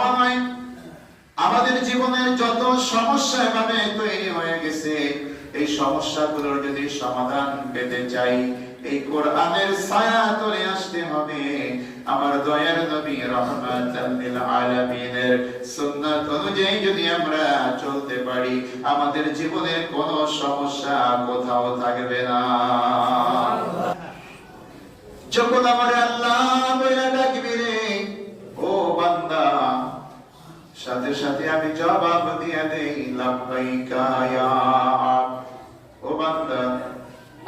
আমার আমাদের জীবনের যত সমস্যা এভাবে তৈরি হয়ে গেছে, এই সমস্যাগুলোর যদি সমাধান পেতে চাই, এই কোরআনের ছায়া আসতে হবে। আমার দয়ার নবী রহমাতাল আলামিনের সুন্নাত অনুযায়ী যদি আমরা চলতে পারি, আমাদের জীবনের কোনো সমস্যা কোথাও থাকবে না যখন আমার আল্লাহ বইলা ডাকবি রে ও বান্দা সাথে সাথে আমি জবাব দিয়ে দেই লাব্বাইকা ইয়া। ও বান্দা,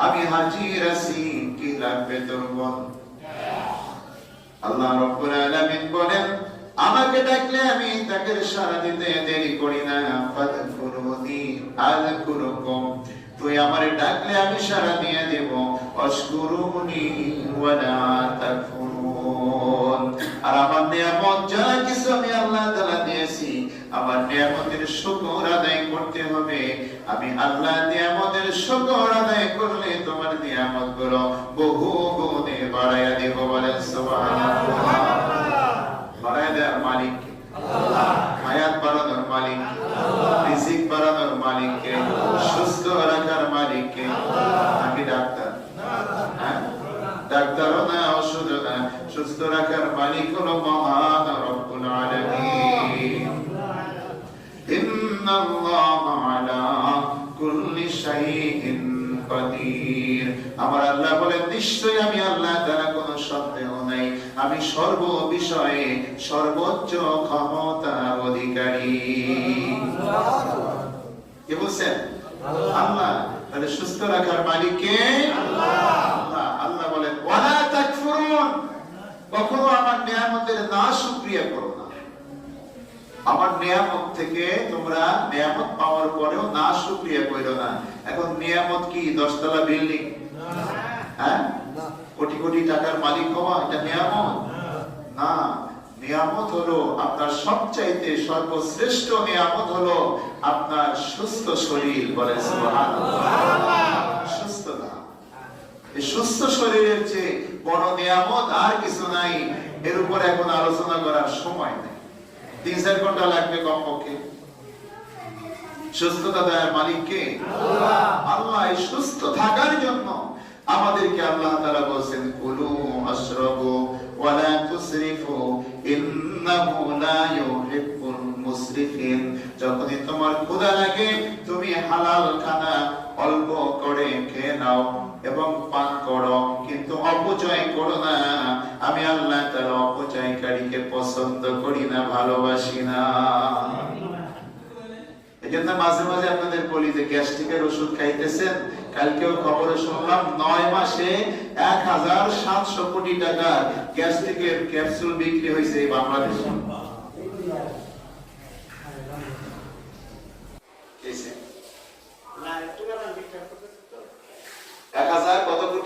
আমি হাজির আছি কি লাগবে তোর বল? আল্লাহ রব্বুল আলামিন বলেন, আমাকে ডাকলে আমি তাকে সারা দিতে দেরি করি না। ফাদকুরুনি আযকুরুকুম তুই আমারে ডাকলে আমি সারা দিয়ে দেব। অশকুরুনি ওয়ালা তাকফুরুন আর আমার নিয়ামত, যা কিছু আমি আল্লাহ আমার নিয়ামতের শুকর আদায় করতে হবে আমি আল্লাহ নিয়ামতের শুকর আদায় করলে তোমার নিয়ামতগুলো বহু গুণে বাড়াইয়া দেব বলেন সুবহানাল্লাহ বাড়াইয়া দেওয়ার মালিক? হায়াত বাড়ানোর মালিক? রিজিক বাড়ানোর মালিক কে? সুস্থ রাখার মালিক কে? নাকি ডাক্তার হ্যাঁ? ডাক্তারও না ওষুধও না সুস্থ রাখার মালিক হলো শাইইন আমার আল্লাহ বলেন, নিশ্চয়ই আমি আল্লাহ সন্দেহ নাই। আমি সর্ব বিষয়ে সর্বোচ্চ অধিকারী। কে বলছেন? আল্লাহ। তাহলে সুস্থ রাখার মালিক কে? আল্লাহ। আল্লাহ বলেন কখনো আমার নিয়ামতের না সুক্রিয়া করো না। আমার নিয়ামত থেকে তোমরা নিয়ামত পাওয়ার পরেও না শুকরিয়া করো না। এখন নিয়ামত কি? দশতলা বিল্ডিং? হ্যাঁ? কোটি কোটি টাকার মালিক হওয়া এটা নিয়ামত? না। নিয়ামত হলো আপনার সবচাইতে সর্বশ্রেষ্ঠ নিয়ামত হলো আপনার সুস্থ শরীর বলে সুস্থতা এই সুস্থ শরীরের চেয়ে বড় নিয়ামত আর কিছু নাই। এর উপর এখন আলোচনা করার সময় নেই। তিন চার ঘণ্টা লাগবে কমপক্ষে। সুস্থতা দেওয়ার মালিক কে? আল্লাহ। সুস্থ থাকার জন্য আমাদেরকে আল্লাহ তাআলা বলেন কুলু আশরাবু ওয়ালা তুসরিফু ইন্নাহু লা ইউহিব্বুল মুসরিফিন যখনই তোমার ক্ষুধা লাগে তুমি হালাল খানা অল্প করে খেয়ে নাও এবং পান করো। কিন্তু অপচয় করো না। আমি আল্লাহ তাআলা অপচয়কারীকে পছন্দ করি না, ভালোবাসি না। এই জন্য মাঝে মাঝে আপনাদের বলি যে গ্যাস্ট্রিকের ওষুধ খাইতেছেন, কালকেও খবরে শুনলাম নয় মাসে এক হাজার সাতশো কোটি টাকার গ্যাস্ট্রিকের ক্যাপসুল বিক্রি হয়েছে বাংলাদেশে? এক হাজার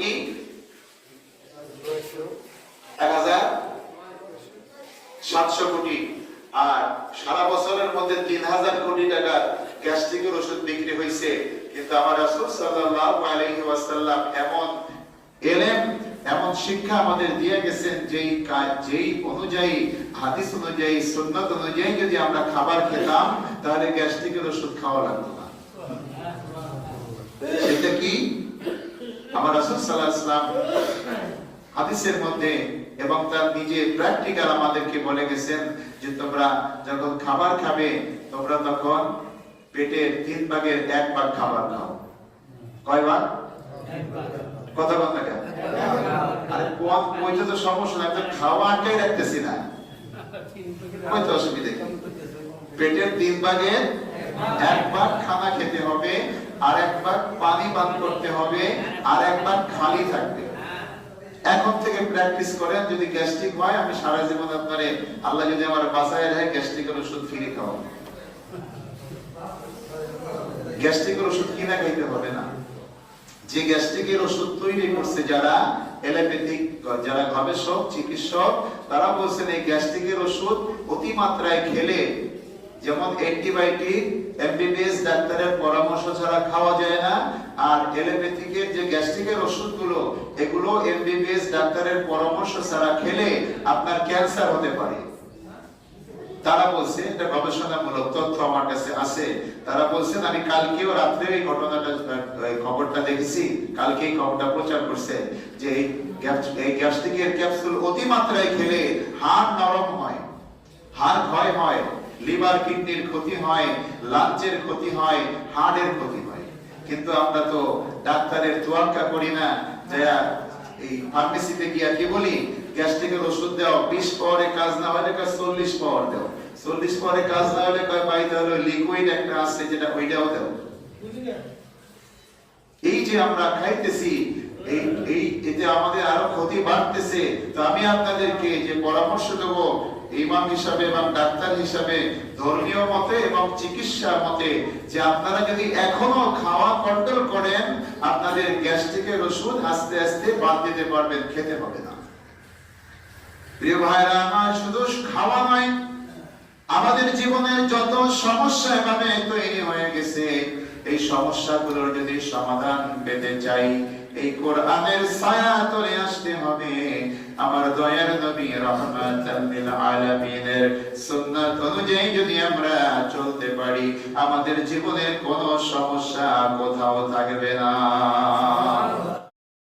কোটি এক হাজার সাতশো কোটি। আর সারা বছরের মধ্যে তিন হাজার কোটি টাকার গ্যাস্ট্রিকের ওষুধ বিক্রি হয়েছে। কিন্তু আমার রাসূল সাল্লাল্লাহু আলাইহি ওয়াসাল্লাম এমন এলেম, এমন শিক্ষা আমাদের দিয়ে গেছেন যেই কাজ, যেই অনুযায়ী, হাদিস অনুযায়ী, সুন্নাত অনুযায়ী যদি আমরা খাবার খেতাম, তাহলে গ্যাস্ট্রিকের ওষুধ খাওয়া লাগতো না। সেটা কি? আমার রাসূল সাল্লাল্লাহু আলাইহি ওয়াসাল্লাম হাদিসের মধ্যে এবং তার নিজে প্র্যাকটিক্যাল আমাদেরকে বলে গেছেন যে তোমরা যখন খাবার খাবে, তোমরা তখন পেটের তিন ভাগের এক ভাগ খাবার খাও। কয় ভাগ? কথা কথা আরে তো সমস্যা নাই খাওয়া আটকাই রাখতেছি না। অসুবিধা পেটের তিন ভাগের এক ভাগ খানা খেতে হবে আর এক ভাগ পানি পান করতে হবে, আর এক ভাগ খালি থাকবে এখন থেকে প্র্যাকটিস করেন, যদি গ্যাস্ট্রিক হয়, আমি সারা জীবন আপনারে, আল্লাহ যদি আমার বাঁচায় রাখে গ্যাস্ট্রিকের ওষুধ ফ্রি খাওয়াবো। গ্যাস্ট্রিকের ওষুধ কিনা খাইতে হবে না। যে গ্যাস্ট্রিকের ওষুধ তৈরি করছে যারা, এলোপ্যাথিক, যারা গবেষক, চিকিৎসক, তারা বলছেন এই গ্যাস্ট্রিকের ওষুধ অতি মাত্রায় খেলে যেমন অ্যান্টিবায়োটিক, এমবিবিএস, ডাক্তারের পরামর্শ ছাড়া খাওয়া যায় না, আর এলোপ্যাথিকের যে গ্যাস্ট্রিকের ওষুধগুলো, এগুলো এমবিবিএস, ডাক্তারের পরামর্শ ছাড়া খেলে আপনার ক্যান্সার হতে পারে। তারা বলছে, এটা গবেষণামূলক তথ্য আমার কাছে আছে, তারা বলছেন, আমি কালকেও রাত্রে এই ঘটনাটা খবরটা দেখেছি কালকে এই খবরটা প্রচার করছে, যে এই গ্যাস- এই গ্যাস্ট্রিকের ক্যাপসুল অতিমাত্রায় খেলে হাড় নরম হয়। হাড় ক্ষয় হয়, লিভার, কিডনির ক্ষতি হয়, লাঞ্চের ক্ষতি হয়, হাড়ের ক্ষতি হয়। কিন্তু আমরা তো ডাক্তারের তোয়াক্কা করি না যে এই ফার্মেসিতে গিয়া কি বলি? গ্যাস্ট্রিকের ওষুধ দাও, বিশ পাওয়ারে কাজ না হলে কয় চল্লিশ পাওয়ার দাও। চল্লিশ পাওয়ারে কাজ না হলে কয় পাইতে হলে লিকুইড একটা আছে যেটা ওইটাও দাও। এই যে আমরা খাইতেছি এতে আমাদের আরও ক্ষতি বাড়তেছে। তো আমি আপনাদেরকে যে পরামর্শ দেব, ইমাম হিসাবে এবং ডাক্তার হিসাবে, ধর্মীয় মতে এবং চিকিৎসা মতে, যে আপনারা যদি এখনও খাওয়া কন্ট্রোল করেন, আপনাদের গ্যাস্ট্রিকের ওষুধ আস্তে আস্তে বাদ দিতে পারবেন, খেতে হবে না। প্রিয় ভাইরা, আমার শুধু খাওয়া নয়, আমাদের জীবনের যত সমস্যা এভাবে তৈরি হয়ে গেছে, এই সমস্যাগুলোর যদি সমাধান পেতে চাই এই কোরআনের ছায়া তলে আসতে হবে। আমার দয়ার নবী রহমাতাল লিল আলামিনের সুন্নাত অনুযায়ী যদি আমরা চলতে পারি, আমাদের জীবনের কোনো সমস্যা কোথাও থাকবে না।